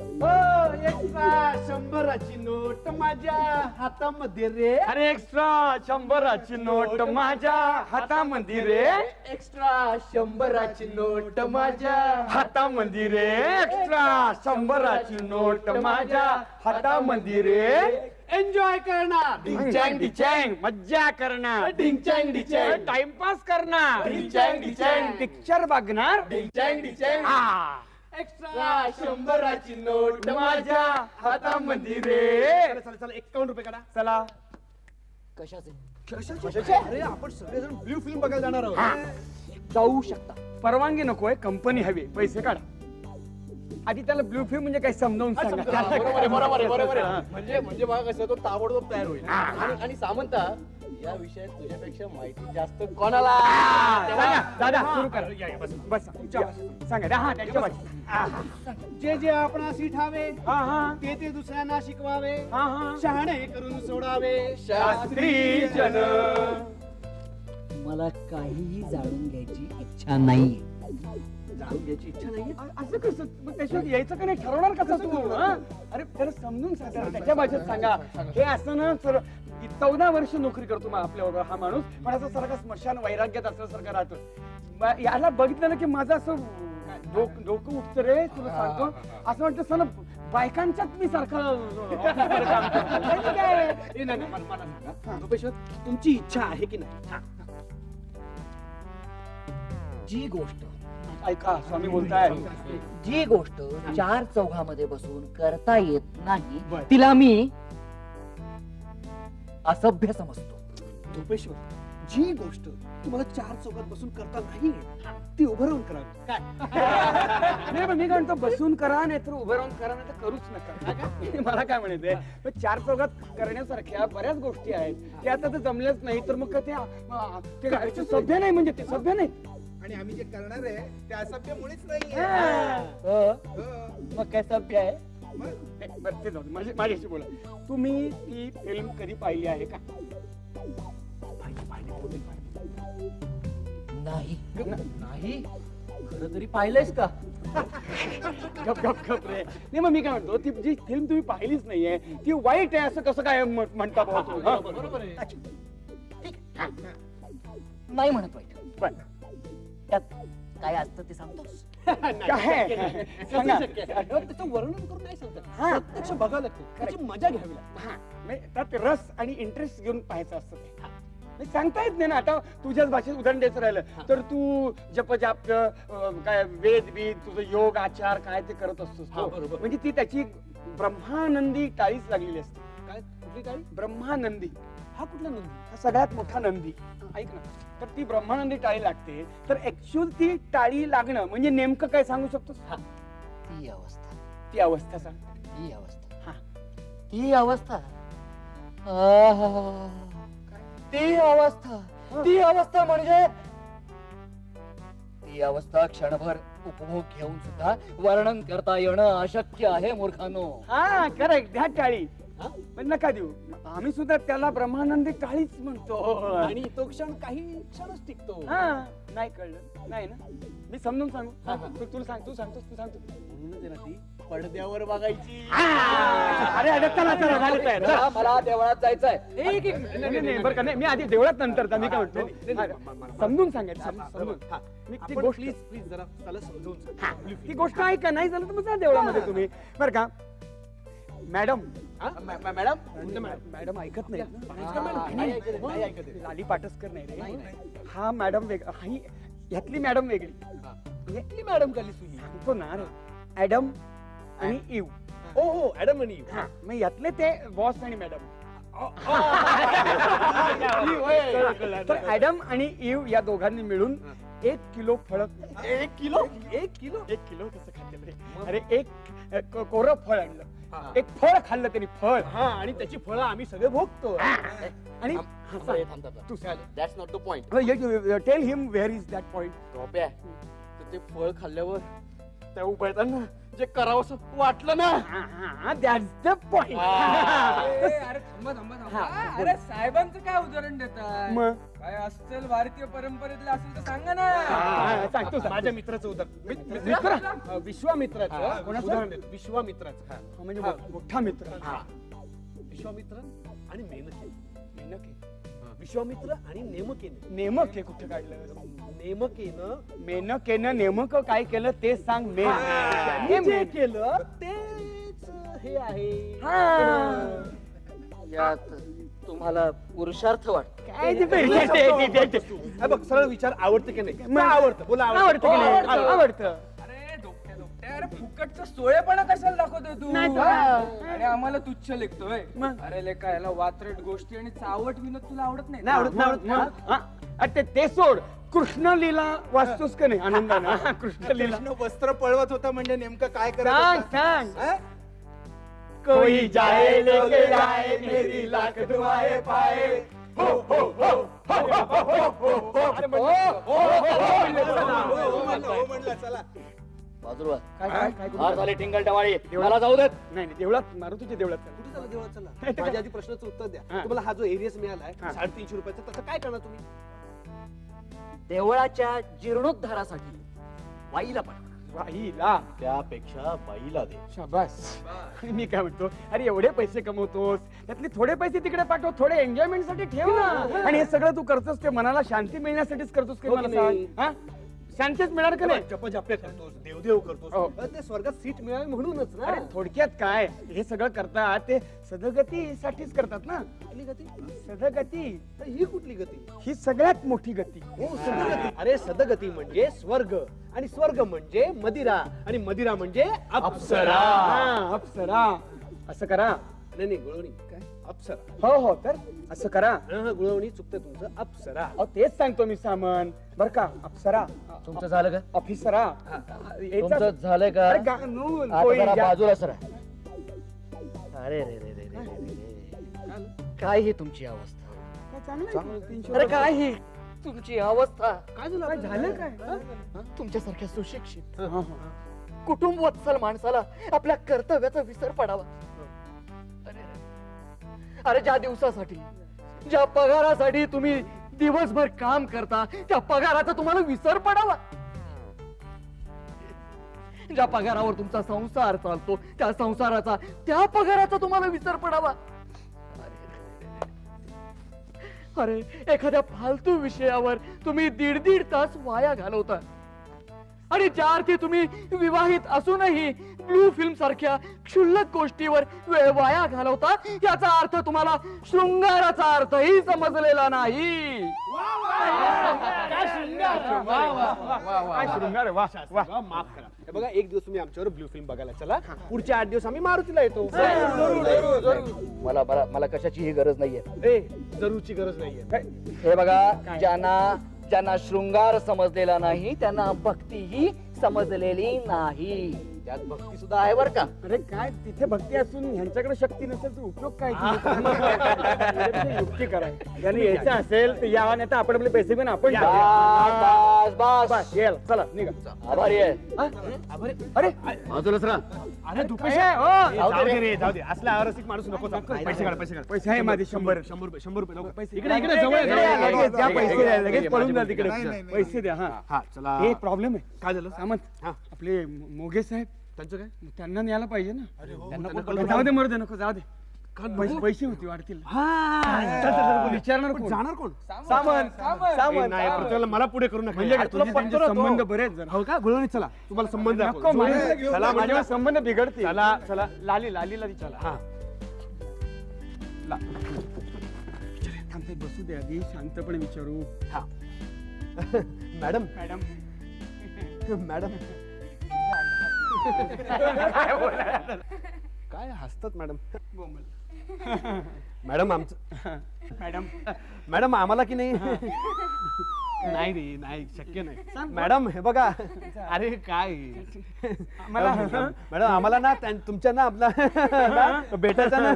हो extra शंभराची note माझ्या हातामध्ये रे. अरे एक्स्ट्रा शंभराची नोट माझ्या हातामध्ये रे. एक्स्ट्रा शंभराची नोट माझ्या हातामध्ये रे. एक्स्ट्रा शंभराची नोट माझ्या हातामध्ये रे. एन्जॉय करणार. डिचँग डिचँग मज्जा करणार. डिंचँग डिचँग टाइमपास करणार. डिचँग डिचँग पिक्चर बघणार. डिंचँग डिचँग आ. एक्स्ट्रा शंभराची नोट माझ्या हातामध्ये रे चला चला एकावन्न रुपये काढा. चला. कशाचे? अरे आपण सगळेजण ब्ल्यू फिल्म बघायला जाणार आहोत. जाऊ शकता. परवानगी नकोय कंपनी हवी पैसे काढा. आधी त्याला ब्लू फिल्म म्हणजे काही समजावून सांगा. बरोबर आहे बरोबर आहे बरोबर आहे. म्हणजे म्हणजे बघा कसं तो ताबडतोब तयार होईल. आणि आणि सामंता या विषयात तुझ्यापेक्षा माहिती जास्त कोणाला? सांगा, दादा सुरू करा. या, बस. बस सांगा हा त्यांच्या भाषेत. जे जे आपणास ठावे हा हा. ते ते दुसऱ्यांना शिकवावे. हा हा. शहाणे करून सोडावे. शास्त्री जन. मला काहीही जाणून घ्यायची इच्छा नाही जाणून घ्यायची इच्छा नाहीये? असं कसं? मग त्याच्यात यायचं का नाही? ठरवणार कसं तू हा? अरे त्याला समजून सांगा. ना, त्याच्या भाषेत सांगा. हे असं ना सर चौदा वर्ष नोकरी करतो मग आपल्या बरोबर हा माणूस. पण असं सारखा स्मशान वैराग्यात असल्यासारखं राहतो. म- याला बघितलं ना की माझं असं डोक- डोकं उठतं रे तुला सांगतो. असं वाटतं सर बायकांच्यात मी सारखं काम करतो. माहिती काय ए, नाही, नाही, मला मला सांगा. रुपेश्वर तुमची इच्छा आहे की नाही? जी गोष्ट. ऐका स्वामी बोलताय. जी गोष्ट. चार चौघामध्ये बसून करता येत नाही बर. तिला मी असभ्य समजतो. रुपेश्वर जी गोष्ट तुम्हाला चार चौकात बसून करता नाही ती उभं राहून करावी काय? नाही पण मी काय म्हणतो बसून करा नाही तर उभं राहून करा नाही तर करूच नका. मला काय म्हणायचंय पण चार चौघात करण्यासारख्या बऱ्याच गोष्टी आहेत. त्या आता तर जमल्याच नाही तर मग ते अ, ते काय, ते सभ्य नाही म्हणजे ते सभ्य नाही. आणि आम्ही जे करणार आहे ते असभ्य मुळीच नाही मग काय सभ्य आहे? नाही, बरं ते जाऊ दे. माझी- माझ्याशी बोला. तुम्ही ती फिल्म कधी पाहिली आहे का? पाहिली, पाहिली, बोलली, पाहिली. नाही. नाही. खरं तरी पाहिलंयस का? गप गप गप रे. नाही मग मी काय म्हणतो ती जी फिल्म तुम्ही पाहिलीच नाहीये ती वाईट आहे असं कसं काय म्हण- म्हणता तुम्ही, हा? बरोबर आहे. नाही म्हणत वाईट. बरं. त्यात काय असतं ते सांगतोस काय सांगा शक्य आहे. त्याचं वर्णन करून नाही सांगतात हा. प्रत्यक्ष बघावं लागतं त्याची मजा घ्यावी लागते हा, म्हणजे त्यात रस आणि इंटरेस्ट घेऊन पाहायचं असतं ते. नाही, सांगता येत नाही ना आता तुझ्याच भाषेत उदाहरण द्यायचं राहिलं. तर तू जप जाप अं, काय वेद बीद तुझं योग आचार काय ते करत असतोस हा, तो. बरोबर. म्हणजे ती त्याची ब्रह्मानंदी टाळीच लागलेली असते. काय? कुठली काय ब्रह्मानंदी. हा कुठला नंदी? हा सगळ्यात मोठा नंदी. ऐक ना. तर ती ब्रह्मानंदी टाळी लागते. तर ऍक्च्युअल ती टाळी लागणं म्हणजे नेमकं काय सांगू शकतोस? ती अवस्था. ती अवस्था सांग. ती अवस्था. हा. ती अवस्था. आहा. ती अवस्था. ती अवस्था म्हणजे ती अवस्था क्षणभर उपभोग घेऊन सुद्धा वर्णन करता येणं अशक्य आहे मूर्खानो. हा करेक्ट द्या टाळी. हा? पण नका देऊ. आम्ही सुद्धा त्याला ब्रह्मानंदी टाळीच म्हणतो. आणि तो क्षण काही क्षणच टिकतो. हा. नाही कळलं. नाही ना? मी समजून सांगू? हा, हा. तू तुला सांगतो सांगतोस तू सांगतो. म्हणूनच आहे ना ती पडद्यावर बघायची अरे अरे चला चला झालं तयार, चला. मला देवळात जायचंय. एक एक नाही, नाही, नाही, बरं का? नाही. मी आधी देवळात नंतर जा, मी काय म्हणतो? हा, समजून सांगायचं सम- समजून. हा. मी ती आपण गोष्ट प्लीज प्लीज जरा त्याला समजावून सांग. हा, ती गोष्ट ऐका नाही झालं तर मग जा देवळामध्ये तुम्ही. बरं का? मॅडम हा? मॅडम मॅडम ऐकत नाही. लाली पाटसकर नाही. हा मॅडम वेग ही ह्यातली मॅडम वेगळी हा. म्हणजे कुठली मॅडम सुई सांगतो ना ऍडम आणि इव हो हो ऍडम आणि हा मग यातले ते बॉस आणि मॅडम तर ऍडम आणि इव या दोघांनी मिळून एक किलो फळ एक किलो एक किलो एक किलो कसं खाते अरे एक कोरं फळ आणलं हा. एक फळ खाल्लं त्यांनी फळ. हा आणि त्याची फळं आम्ही सगळे भोगतो. आणि तू that's not the point tell him where is that point ते फळ खाल्ल्यावर त्या उभयताना जे करावंसं वाटलं ना? दॅट्स द पॉइंट अरे अरे थांबा थांबा थांबा. अरे साहेबांचं काय उदाहरण देताय? मग? काय असेल भारतीय परंपरेतलं असेल तर सांगा ना. सांगतो माझ्या मित्राचं उदाहरण. मित- मित्र? मित्र? विश्वामित्राचं. कोणाचं? उदाहरण देतो. विश्वामित्राचं. हा, म्हणजे मोठा मित्र. हा. विश्वामित्र आणि मेनके. मेनके. विश्वामित्र आणि नेमकेने. नेमक हे कुठे काढलं? नेमकेनं मेनकेनं नेमक काय केलं ते सांग मे त्यांनी जे केलं तेच हे आहे. यात तुम्हाला पुरुषार्थ वाटत. काय ते ते- ते- ते- ते- ते- हे बघ सरळ विचार आवडतं की नाही? मग- आवडतं बोला आवडतं की नाही? आवडतं. आवडतं. फुकटचा सोळेपणा कशाला दाखवतोय तू नाही तर. हा? आणि आम्हाला तुच्छ लेखतोय मग? अरे लेका याला वात्रट गोष्टी आणि चावट विनोद तुला आवडत नाही नाही आवडत, नाही आवडत. हा? अरे ते- ते सोड कृष्ण लीला वाचतोस का नाही आनंदानं हा, कृष्ण लीला कृष्ण वस्त्र पळवत होता म्हणजे नेमकं काय करत सांग होता? सांग हा? कोई जाए लेके जाए मेरी लाख दुआएं पाए काय काय काय फार झाली टिंगल टवाळी मला जाऊ देत? नाही नाही देवळात मारुतीच्या देवळात चला. कुठे देवळात चला? माझ्या आधी प्रश्नाचं उत्तर द्या. हा. तुम्हाला हा जो एरियस मिळालाय हा. साडेतीनशे रुपयाचा त्याचं काय करणार तुम्ही? देवळाच्या जीर्णोद्धारासाठी वाईला पाठवा. बाईला त्यापेक्षा बाईला दे. शाबास. मी काय म्हणतो अरे एवढे पैसे कमवतोस त्यातले थोडे पैसे तिकडे पाठव थोडे एन्जॉयमेंटसाठी ठेव ना. आणि हे सगळं तू करतोस ते मनाला शांती मिळण्यासाठीच करतोस की हो मला की सांग. नाही? हा? शांतीच मिळणार का नाही? जप जपे करतोस देवदेव करतोस. हो. ते स्वर्गात सीट मिळावी म्हणूनच ना. अरे थोडक्यात काय? हे सगळं करतात ते सदगतीसाठीच करतात ना. कुठली गती? सदगती. तर ही कुठली गती? ही सगळ्यात मोठी गती. हो सदगती. अरे सदगती म्हणजे स्वर्ग. आणि स्वर्ग म्हणजे मदिरा. आणि मदिरा म्हणजे अप्सरा. हा, अप्सरा. असं करा. नाही नाही गुळवणी. काय? अप्सरा. हो हो तर असं करा. हा हा गुळवणी चुकतं तुमचं. अप्सरा. अहो तेच सांगतो मी सामान. बर का? अप्सरा. तुमचं झालं का? ऑफिसरा. तुमचं झालंय का? अरे आता जरा बाजूला सरा. अरे रे रे रे रे रे रे रे. काय ही तुमची अवस्था? काय चांगलं आहे. अरे. काय ही? तुमची अवस्था. काय झालं? काय आता? झालं काय? तुमच्यासारख्या सुशिक्षित हा, हा. कुटुंब वत्सल माणसाला आपल्या कर्तव्याचा विसर पडावा. अरे ज्या दिवसासाठी ज्या पगारासाठी तुम्ही दिवसभर काम करता त्या पगाराचा तुम्हाला विसर पडावा. ज्या पगारावर तुमचा संसार चालतो त्या संसाराचा त्या पगाराचा तुम्हाला विसर पडावा. अरे एखाद्या फालतू विषयावर तुम्ही दीड दीड तास वाया घालवता. आणि ज्या अर्थी तुम्ही विवाहित असूनही ब्लू फिल्म सारख्या क्षुल्लक गोष्टीवर वेळ वाया घालवता याचा अर्थ तुम्हाला शृंगाराचा अर्थही समजलेला नाही. काय शृंगार? आहे, वा वा. वा, माफ करा. हे बघा एक दिवस तुम्ही आमच्यावर ब्लू फिल्म बघायला चला. पुढचे आठ दिवस आम्ही मारुतीला येतो. मला मला मला कशाचीही गरज नाहीये. ए जरूरची गरज नाहीये. हे बघा ज्यांना ज्यांना शृंगार समजलेला नाही त्यांना भक्तीही समजलेली नाही. त्यात भक्ती सुद्धा आहे बरं का. अरे काय तिथे भक्ती असून ह्यांच्याकडे शक्ती नसेल तर उपयोग काय युक्ती कराय. यांनी यायचं असेल तर यावा नाही तर आपण आपले पैसे घेऊन आपण या, जाऊया. बस बस. बस येल चला निघा. आभारी आहे. हा? अरे बाजूला सरा अरे दुपेश आहे हो. जाऊ दे रे. जाऊ दे असला अरसिक माणूस नको पैसे काढ पैसे काढ. पैसे आहे माझे शंभर शंभर. रुपये शंभर रुपये नको. पैसे इकडे इकडे जवळ आहे, जवळ. आहे. लगेच द्या पैसे द्या, लगेच पळून जा तिकडे. पैसे द्या हा. हा चला. हे प्रॉब्लेम आहे. काय झालं? सामंत. हा. आपले मोगे साहेब. त्यांचं काय? त्यांना न्यायला पाहिजे ना. त्यांना कोण बरं, जाऊ दे मरू दे नको जाऊ दे. पैसे पैसे होती वाढतील. हा. चल, चल, चल, विचारणार कोण? जाणार कोण? सामंत नाही प्रत्येकाला मला पुढे करू नका. म्हणजे तुझे त्यांचे तो? संबंध बरेच जरा. हो का? गुळवणी चला. तुम्हाला संबंध नको दाखवतो. मला चला माझ्या संबंध बिघडतील. चला चला. लाली लालीला विचारा हा. थांबते बसू दे आधी. शांतपणे विचारू. हा. मॅडम. मॅडम. मॅडम. काय हसतात मॅडम? मॅडम आमचं मॅडम. मॅडम आम्हाला की नाही? नाही रे नाही शक्य नाही. मॅडम हे बघा. अरे काय? मला मॅडम आम्हाला ना त्यां- तुमच्या ना आपला ना, भेटायचा ना?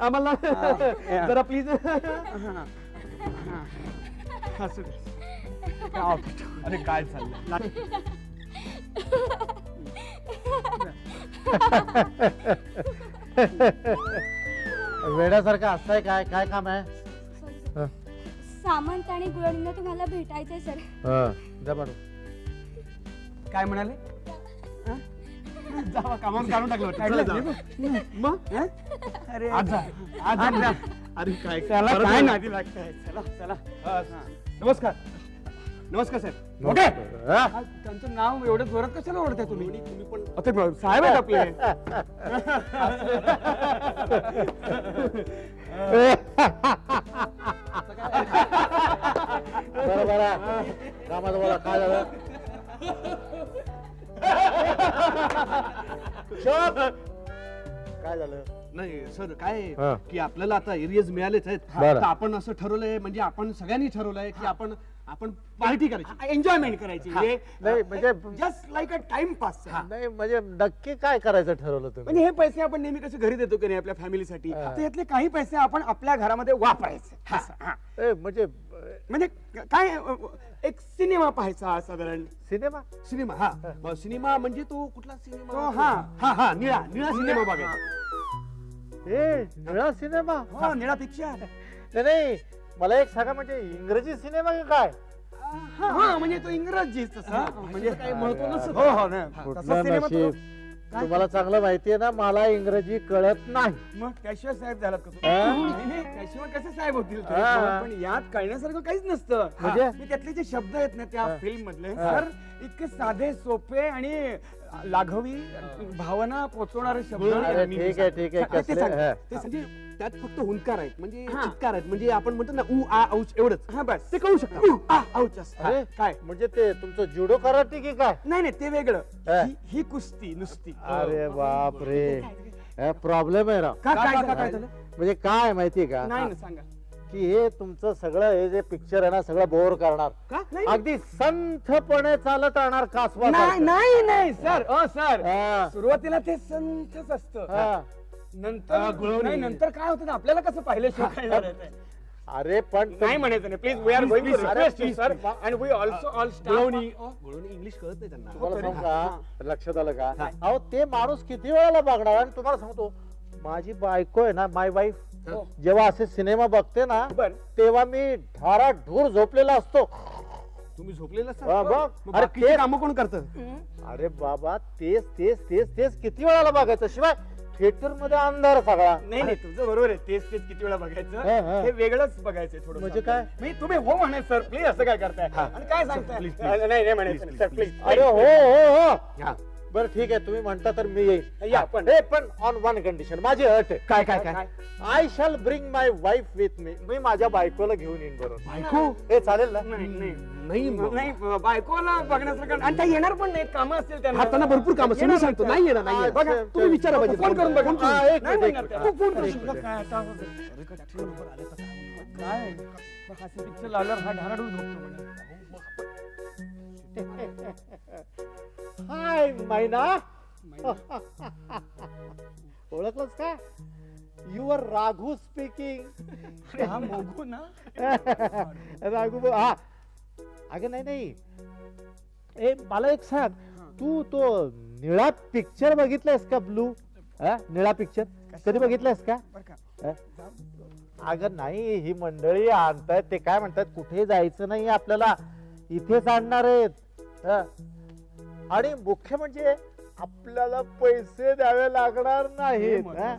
आम्हाला जरा प्लीज असू दे. अरे काय चाललंय? वेड्यासारखं असताय काय? काय काम आहे? sorry. सामंत आणि गुळणींना तुम्हाला भेटायचंय सर. बरं काय म्हणाले? जावा कामावर काढून टाकलं वाटतं. मग? हं? अरे. आज जा. आज जा. अरे काय? त्याला काय नादी लागताय? चला चला. हा. नमस्कार. नमस्कार साहेब ओके हा? आज त्यांचं नाव एवढं जोरात कशाला ओढताय तुम्ही तुम्ही पण ब- साहेब आहेत आपले बरं बरं कामाचं बोला काय झालं! काय झालं नाही सर काय आहे हा. की आपल्याला आता एरियाज मिळालेच आहेत बरं. तर आपण असं ठरवलंय म्हणजे आपण सगळ्यांनी ठरवलंय की आपण आपण पार्टी करायची. एन्जॉयमेंट करायची. नाही म्हणजे just like a time pass नाही म्हणजे नक्की काय करायचं ठरवलं तुम्ही? म्हणजे हे पैसे आपण नेहमी कसे घरी देतो की नाही आपल्या फॅमिलीसाठी? हा. तर यातले काही पैसे आपण आपल्या घरामध्ये वापरायचे. असं, हा. ए, म्हणजे म्हणजे काय अ, एक सिनेमा पाहायचा साधारण. सिनेमा? सिनेमा हा. मग सिनेमा म्हणजे तो कुठला सिनेमा? तो हा. हा हा निळा निळा सिनेमा बघायचा. ए निळा सिनेमा? हो निळा पिक्चर नाही, नाही मला एक सांगा म्हणजे इंग्रजी सिनेमा का काय हा म्हणजे तो इंग्रजी तसा म्हणजे काही महत्त्व नसतं हो हो ना तसा कुठलं सिनेमा तो- नशीब तुम्हाला चांगलं माहितीये ना मला इंग्रजी कळत नाही मग त्याशिवाय साहेब झालात का हा? तुम्ही नाही, नाही, त्याशिवाय कसे साहेब होतील? हा. पण यात कळण्यासारखं काहीच नसतं म्हणजे? मी त्यातले जे शब्द आहेत ना त्या हा. फिल्म मधले हा. सर इतके साधे सोपे आणि लाघवी भावना पोचवणारे शब्द अरे ठीक आहे ठीक आहे हा, ते कसले सांग. हा. ते सांग. म्हणजे त्यात फक्त हुंकार आहेत म्हणजे हा. चित्कार आहेत म्हणजे आपण म्हणतो ना उ आ औच एवढंच हा बस ते कळू शकतं उ, आ, असं. अरे काय म्हणजे ते तुमचं जुडो कराटे की काय नाही नाही ते वेगळं हा. ही- ही कुस्ती नुसती अरे बाप रे प्रॉब्लेम आहे राव का काय झालं? काय झालं? म्हणजे काय माहितीये का नाही ना सांगा की हे तुमचं सगळं हे जे पिक्चर आहे ना सगळं बोर करणार. का? नाही अगदी संथपणे चालत राहणार कासवा नाही नाही नाही सर. अ सर. हा. सुरुवातीला ते संथच असतं. हा. नंतर नाही नंतर काय होतं ना आपल्याला कसं पाहिलं शो कळणार आहे ते. अरे पण नाही म्हणायचं नाही. Please we are going to अरे, request you please, sir please. And we also all Gulvani. Gulvani English कळत नाही त्यांना. तुम्हाला सांगू का? लक्षात आलं का? अहो ते माणूस किती वेळाला बघणार? आणि तुम्हाला सांगतो माझी बायको आहे ना माय वाईफ जेव्हा असे सिनेमा बघते ना बर तेव्हा मी ढारा ढूर झोपलेला असतो. तुम्ही झोपलेला? हा, बघ. अरे बाकीची ते- कामं कोण करतं? अरे बाबा तेच तेच तेच तेच किती वेळाला बघायचं? शिवाय थिएटरमध्ये अंधार सगळा. नाही नाही तुमचं बरोबर आहे. तेच तेच किती वेळा हा, हा. बघायचं हे वेगळंच बघायचं थोडं म्हणजे काय? मी तुम्ही हो म्हणे सर. प्लीज असं काय करताय? आणि काय सांगताय? please, नाही नाही म्हणायचं सर प्लीज अरे हो हो हो. हा. बरं ठीक आहे. तुम्ही म्हणता तर मी येईल या, पण- हे पण ऑन वन कंडिशन माझी अट. आहे काय काय काय? I shall bring my wife with me मी माझ्या बायकोला घेऊन येईन बरोबर बायको? हे चालेल ना? नाही नाही. नाही. नाही बायकोला बघण्यासारखं आणि त्या येणार पण नाहीत कामं असतील त्यांना. हा, त्यांना भरपूर कामं असतील. मी सांगतो, नाही येणार, नाही येणार. बघा, तुम्ही विचारा पाहिजे. फोन करून बघा. हा, एक नाही मिनिट, म्हणणार एक त्या. मिनिट. तू फोन करशील मिनिट. काय आता काय पिक्चर लावल्यावर हा ढाराडून झोपतो म्हणे. हाय मैना. ओळखलंस का? युअर राघू स्पीकिंग हा मोगू ना? राघू बो- हा. अगं नाही नाही. ए मला एक सांग. तू तो निळा पिक्चर बघितलायस का ब्लू निळा पिक्चर कधी बघितलायस का? बरं का. अ? अगं नाही ही मंडळी आणतायत ते काय म्हणतात कुठे जायचं नाही आपल्याला. इथेच आणणार आहेत. ह. आणि मुख्य म्हणजे आपल्याला पैसे द्यावे लागणार हे नाहीत ह?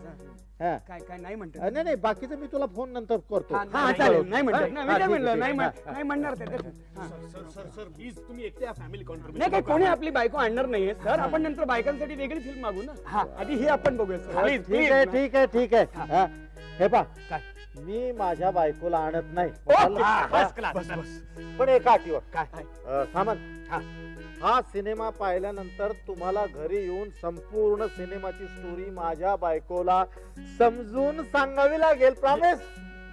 ह. काय काय नाही म्हणतात. अ, नाही नाही बाकीचं मी तुला फोन नंतर करतो. हा, हा, चालेल. नाही हा, हा, काय आहे, ठीक आहे. म्हण- हा, म्हणणार ते ते. हा. सर सर सर प्लीज तुम्ही एकट्या फॅमिली नाही काय कोणी आपली बायको आणणार नाहीये सर. आपण नंतर बायकांसाठी वेगळी फिल्म मागू ना. हा. आधी ही आपण बघूया सर. प्लीज ठीक आहे ठीक आहे ठीक आहे. हा. हे. पा मी माझ्या बायकोला आणत नाही. हा, बस बस. पण एका अटीवर. काय? अ, सामंत हा. सिनेमा पाहिल्यानंतर तुम्हाला घरी येऊन संपूर्ण सिनेमाची स्टोरी माझ्या बायकोला समजून सांगावी लागेल प्रॉमिस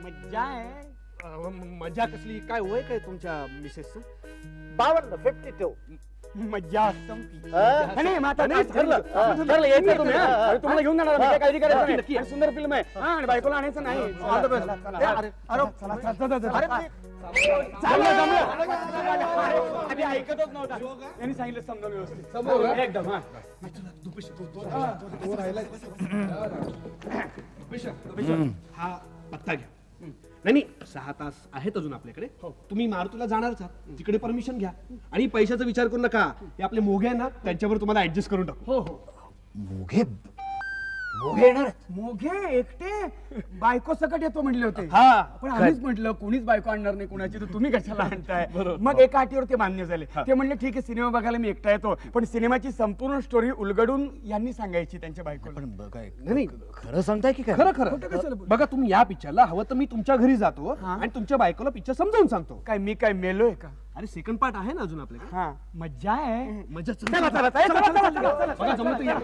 मज्जा आहे. म- मजा कसली? काय वय काय तुमच्या मिसेस बावन्न फिफ्टी टू मज्जा. संपली हा? नाही नाही, ठरलं. यायचं तुम्ही. तुम्हाला घेऊन जाणार काही काळजी करायची नाही. सुंदर फिल्म आहे. हा, आणि बायकोला आणायचं नाही. अरे, अरे, ऐकतच नव्हता. सांगितलं समजावून व्यवस्थित. एकदम हा. हा पत्ता घ्या. नाही नाही सहा तास आहेत अजून आपल्याकडे. तुम्ही मारुतीला जाणारच आहात. तिकडे परमिशन घ्या. आणि पैशाचा विचार करू नका. हे आपले मोगे आहे ना त्यांच्यावर तुम्हाला ऍडजस्ट करून टाकू. हो हो. मोघे? मोघे येणार? मोघे एकटे? बायको सकट येतो म्हणले होते. हा पण आम्हीच म्हटलं कोणीच बायको आणणार नाही कुणाची? तर तुम्ही कशाला आणताय? मग एका अटीवर ते मान्य झाले. ते म्हणले ठीक आहे सिनेमा बघायला मी एकटा येतो. पण सिनेमाची संपूर्ण स्टोरी उलगडून यांनी सांगायची त्यांच्या बायकोला. नाही नाही. खरं सांगताय की काय? खरं खरं. बघा तुम्ही या पिक्चरला. हवं तर मी तुमच्या घरी जातो आणि तुमच्या बायकोला पिक्चर समजावून सांगतो. काय मी काय मेलोय का? अरे सेकंड पार्ट आहे ना अजून आपल्याकडे हा मज्जा आहे मजा चला चला चला चला, चला, चला, चला. बघा जमलं तर या